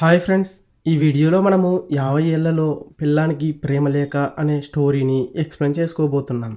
Hi friends ఈ వీడియోలో మనము యాభై ఏళ్ళలో పిల్లానికి ప్రేమ లేక అనే స్టోరీని ఎక్స్ప్లెయిన్ చేసుకోబోతున్నాం.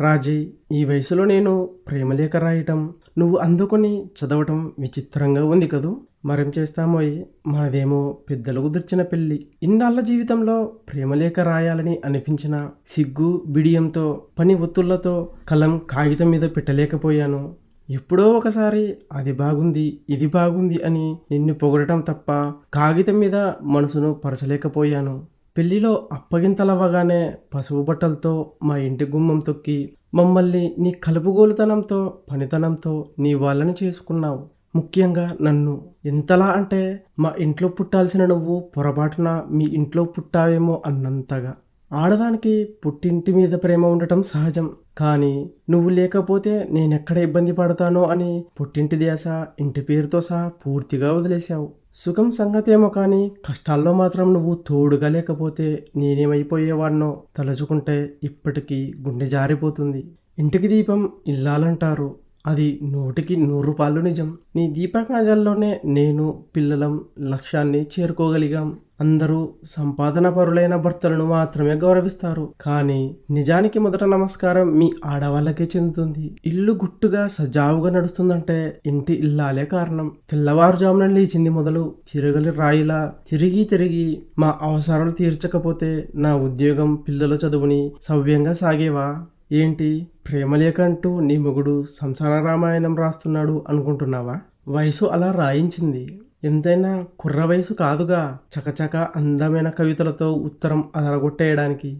రాజీ ఈ వయసులో నేను ప్రేమ లేఖ రాయటం నువ్వు అందుకొని చదవటం విచిత్రంగా ఉంది కదూ? మరేం చేస్తామోయ్ మనదేమో పెద్దలు కుదిర్చిన పెళ్ళి. ఇన్నాళ్ళ జీవితంలో ప్రేమలేఖ రాయాలని అనిపించిన సిగ్గు బిడియంతో పని ఒత్తుళ్ళతో కలం కాగితం మీద పెట్టలేకపోయాను. ఎప్పుడో ఒకసారి అది బాగుంది ఇది బాగుంది అని నిన్ను పొగడటం తప్ప కాగితం మీద మనసును పరచలేకపోయాను. పెళ్ళిలో అప్పగింతలవ్వగానే పసుపు బట్టలతో మా ఇంటి గుమ్మం తొక్కి మమ్మల్ని నీ కలుపుగోలుతనంతో పనితనంతో నీ వాళ్ళని చేసుకున్నావు. ముఖ్యంగా నన్ను. ఎంతలా అంటే మా ఇంట్లో పుట్టాల్సిన నువ్వు పొరపాటున మీ ఇంట్లో పుట్టావేమో అన్నంతగా. ఆడదానికి పుట్టింటి మీద ప్రేమ ఉండటం సహజం. కానీ నువ్వు లేకపోతే నేనెక్కడ ఇబ్బంది పడతానో అని పుట్టింటి దేశ ఇంటి పేరుతో సహా పూర్తిగా వదిలేశావు. సుఖం సంగతేమో కానీ కష్టాల్లో మాత్రం నువ్వు తోడుగా లేకపోతే నేనేమైపోయేవాడినో తలుచుకుంటే ఇప్పటికీ గుండె జారిపోతుంది. ఇంటికి దీపం ఇల్లాలంటారు. అది నూటికి నూరు పాలు నిజం. నీ దీపకాజల్లోనే నేను పిల్లలం లక్ష్యాన్ని చేరుకోగలిగాం. అందరూ సంపాదన పరులైన భర్తలను మాత్రమే గౌరవిస్తారు. కానీ నిజానికి మొదట నమస్కారం మీ ఆడవాళ్ళకే చెందుతుంది. ఇల్లు గుట్టుగా సజావుగా నడుస్తుందంటే ఇంటి ఇల్లాలే కారణం. తెల్లవారుజామున లేచింది మొదలు తిరగలి రాయిలా తిరిగి తిరిగి మా అవసరాలు తీర్చకపోతే నా ఉద్యోగం పిల్లల చదువుని సవ్యంగా సాగేవా? ఏంటి? ప్రేమలేఖ అంటూ నీ మొగుడు సంసార రామాయణం రాస్తున్నాడు అనుకుంటున్నావా? వయసు అలా రాయించింది. ఎంతైనా కుర్ర వయసు కాదుగా చకచక అందమైన కవితలతో ఉత్తరం అదరగొట్టేయడానికి.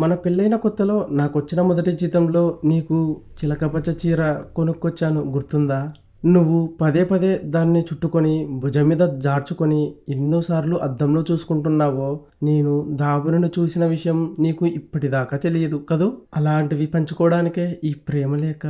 మన పెళ్ళైన కొత్తలో నాకొచ్చిన మొదటి జీతంలో నీకు చిలకపచ్చ చీర కొనుక్కొచ్చాను గుర్తుందా? నువ్వు పదే పదే దాన్ని చుట్టుకొని భుజం మీద జార్చుకొని ఎన్నోసార్లు అద్దంలో చూసుకుంటున్నావో నేను దాబులను చూసిన విషయం నీకు ఇప్పటిదాకా తెలియదు కదూ? అలాంటివి పంచుకోవడానికే ఈ ప్రేమ లేక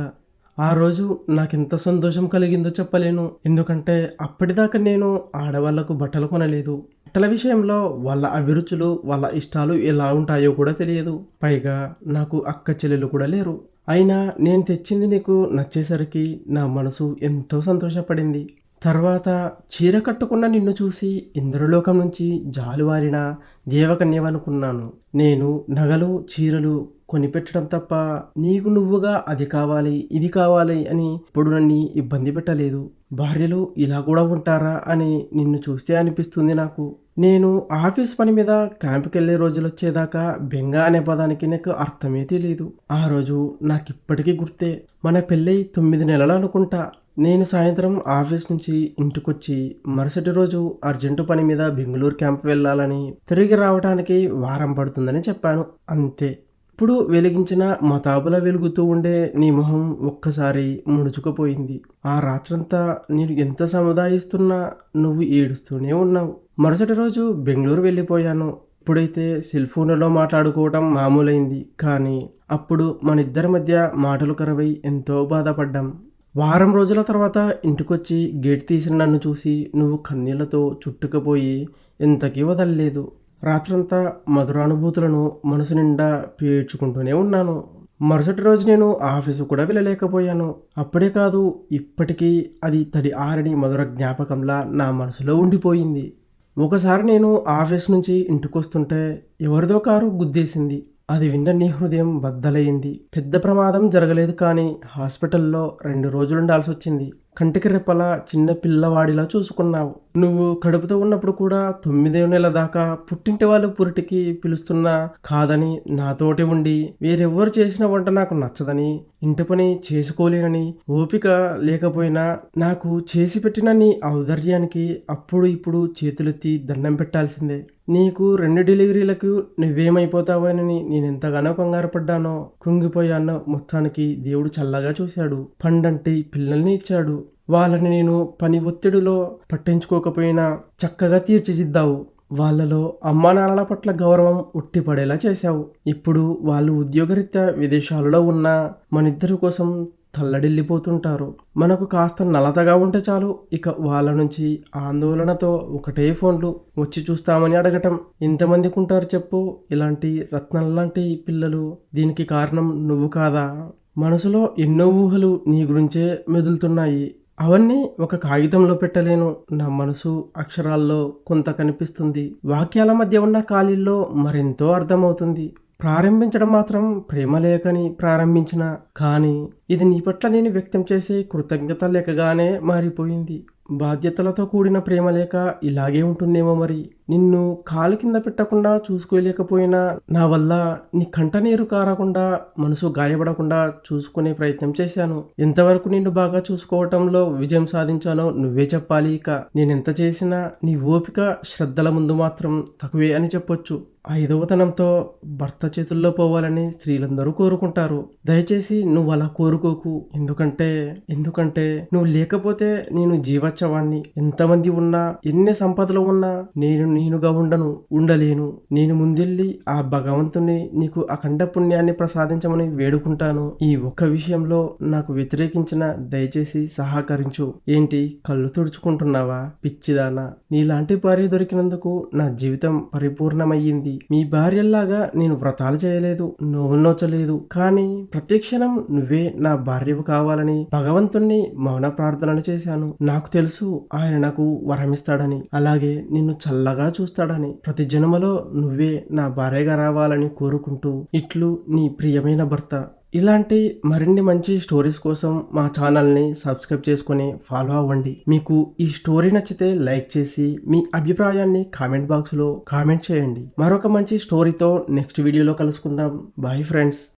ఆ రోజు నాకెంత సంతోషం కలిగిందో చెప్పలేను. ఎందుకంటే అప్పటిదాకా నేను ఆడవాళ్ళకు బట్టలు కొనలేదు. బట్టల విషయంలో వాళ్ళ అభిరుచులు వాళ్ళ ఇష్టాలు ఎలా ఉంటాయో కూడా తెలియదు. పైగా నాకు అక్క చెల్లెలు కూడా లేరు. అయినా నేను తెచ్చింది నీకు నచ్చేసరికి నా మనసు ఎంతో సంతోషపడింది. తర్వాత చీర కట్టుకున్న నిన్ను చూసి ఇంద్రలోకం నుంచి జాలువారిన దేవకన్యవనుకున్నాను. నేను నగలు చీరలు కొనిపెట్టడం తప్ప నీకు నువ్వుగా అది కావాలి ఇది కావాలి అని ఇప్పుడు నన్ను ఇబ్బంది పెట్టలేదు. భార్యలు ఇలా కూడా ఉంటారా అని నిన్ను చూస్తే అనిపిస్తుంది నాకు. నేను ఆఫీస్ పని మీద క్యాంప్కి వెళ్ళే రోజులు వచ్చేదాకా బెంగ అనే పదానికి నాకు అర్థమే తెలియదు ఆ రోజు నాకు ఇప్పటికీ గుర్తే. మన పెళ్ళై తొమ్మిది నెలలు అనుకుంటా. నేను సాయంత్రం ఆఫీస్ నుంచి ఇంటికొచ్చి మరుసటి రోజు అర్జెంటు పని మీద బెంగళూరు క్యాంప్ వెళ్ళాలని తిరిగి రావడానికి వారం పడుతుందని చెప్పాను. అంతే. ఇప్పుడు వెలిగించిన మతాబుల వెలుగుతూ ఉండే నీ మొహం ఒక్కసారి ముడుచుకుపోయింది. ఆ రాత్రంతా నేను ఎంత సముదాయిస్తున్నా నువ్వు ఏడుస్తూనే ఉన్నావు. మరుసటి రోజు బెంగళూరు వెళ్ళిపోయాను. ఇప్పుడైతే సెల్ ఫోన్లలో మాట్లాడుకోవటం మామూలైంది. కానీ అప్పుడు మన ఇద్దరి మధ్య మాటలు కరవై ఎంతో బాధపడ్డాం. వారం రోజుల తర్వాత ఇంటికొచ్చి గేట్ తీసిన నన్ను చూసి నువ్వు కన్నీళ్ళతో చుట్టుకుపోయి ఎంతకీ వదలలేదు. రాత్రంతా మధురానుభూతులను మనసు నిండా పేర్చుకుంటూనే ఉన్నాను. మరుసటి రోజు నేను ఆఫీసు కూడా వెళ్ళలేకపోయాను. అప్పుడే కాదు ఇప్పటికీ అది తడి ఆరని మధుర జ్ఞాపకంలా నా మనసులో ఉండిపోయింది. ఒకసారి నేను ఆఫీస్ నుంచి ఇంటికొస్తుంటే ఎవరిదో కారు గుద్దేసింది. అది విన్న నీ హృదయం బద్దలయ్యింది పెద్ద ప్రమాదం జరగలేదు కానీ హాస్పిటల్లో రెండు రోజులు ఉండాల్సి వచ్చింది కంటికి రెప్పలా చిన్న పిల్లవాడిలా చూసుకున్నావు. నువ్వు కడుపుతో ఉన్నప్పుడు కూడా తొమ్మిదో నెల దాకా పుట్టింటి వాళ్ళు పురిటికి పిలుస్తున్నా కాదని నాతోటి ఉండి వేరెవ్వరు చేసిన వంట నాకు నచ్చదని ఇంటి పని చేసుకోలేనని ఓపిక లేకపోయినా నాకు చేసి పెట్టిన నీ ఔదర్యానికి అప్పుడు ఇప్పుడు చేతులెత్తి దండం పెట్టాల్సిందే. నీకు రెండు డెలివరీలకు నువ్వేమైపోతావోనని నేను ఎంతగానో కంగారు పడ్డానో కుంగిపోయానో మొత్తానికి దేవుడు చల్లగా చూశాడు. పండంటి పిల్లల్ని ఇచ్చాడు. వాళ్ళని నేను పని ఒత్తిడిలో పట్టించుకోకపోయినా చక్కగా తీర్చిదిద్దావు. వాళ్ళలో అమ్మా నాన్నల పట్ల గౌరవం ఉట్టిపడేలా చేశావు. ఇప్పుడు వాళ్ళు ఉద్యోగరీత్యా విదేశాలలో ఉన్న మనిద్దరి కోసం తల్లడిల్లిపోతుంటారు. మనకు కాస్త నలతగా ఉంటే చాలు. ఇక వాళ్ళ నుంచి ఆందోళనతో ఒకటే ఫోన్లు వచ్చి చూస్తామని అడగటం. ఎంతమందికి ఉంటారు చెప్పు. ఇలాంటి రత్నాల్లాంటి పిల్లలు దీనికి కారణం నువ్వు కాదా? మనసులో ఎన్నో ఊహలు నీ గురించే మెదులుతున్నాయి. అవన్నీ ఒక కాగితంలో పెట్టలేను. నా మనసు అక్షరాల్లో కొంత కనిపిస్తుంది. వాక్యాల మధ్య ఉన్న ఖాళీల్లో మరెంతో అర్థమవుతుంది. ప్రారంభించడం మాత్రం ప్రేమ లేఖని ప్రారంభించిన. కానీ ఇది నీ పట్ల నేను వ్యక్తం చేసే కృతజ్ఞత లేఖగానే మారిపోయింది. బాధ్యతలతో కూడిన ప్రేమ లేఖ ఇలాగే ఉంటుందేమో మరి? నిన్ను కాలు కింద పెట్టకుండా చూసుకోలేకపోయినా నా వల్ల నీ కంట నీరు కారకుండా మనసు గాయపడకుండా చూసుకునే ప్రయత్నం చేశాను. ఎంతవరకు నిన్ను బాగా చూసుకోవటంలో విజయం సాధించానో నువ్వే చెప్పాలి ఇక. నేనెంత చేసినా నీ ఓపిక శ్రద్ధల ముందు మాత్రం తక్కువే అని చెప్పొచ్చు. ఐదవతనంతో భర్త చేతుల్లో పోవాలని స్త్రీలందరూ కోరుకుంటారు. దయచేసి నువ్వు అలా కోరుకోకు. ఎందుకంటే ఎందుకంటే నువ్వు లేకపోతే నేను జీవోత్సవాన్ని ఎంతమంది ఉన్నా ఎన్ని సంపదలు ఉన్నా నేను నేనుగా ఉండను ఉండలేను. నేను ముందెళ్ళి ఆ భగవంతుని నీకు అఖండ పుణ్యాన్ని ప్రసాదించమని వేడుకుంటాను. ఈ ఒక్క విషయంలో నాకు వ్యతిరేకించిన దయచేసి సహకరించు. ఏంటి కళ్ళు తుడుచుకుంటున్నావా? పిచ్చిదానా. నీలాంటి భార్య దొరికినందుకు నా జీవితం పరిపూర్ణమయ్యింది. మీ భార్యల్లాగా నేను వ్రతాలు చేయలేదు నోవు నోచలేదు. కానీ ప్రతిక్షణం నువ్వే నా భార్యవు కావాలని భగవంతుణ్ణి మౌన ప్రార్థనలు చేశాను. నాకు తెలుసు ఆయన నాకు వరమిస్తాడని. అలాగే నిన్ను చల్లగా చూస్తాడని ప్రతి జన్మలో నువ్వే నా భార్యగా రావాలని కోరుకుంటూ ఇట్లు నీ ప్రియమైన భర్త. ఇలాంటి మరిన్ని మంచి స్టోరీస్ కోసం మా ఛానల్ని సబ్స్క్రైబ్ చేసుకొని ఫాలో అవ్వండి. మీకు ఈ స్టోరీ నచ్చితే లైక్ చేసి మీ అభిప్రాయాన్ని కామెంట్ బాక్స్లో కామెంట్ చేయండి. మరొక మంచి స్టోరీతో నెక్స్ట్ వీడియోలో కలుసుకుందాం. Bye friends.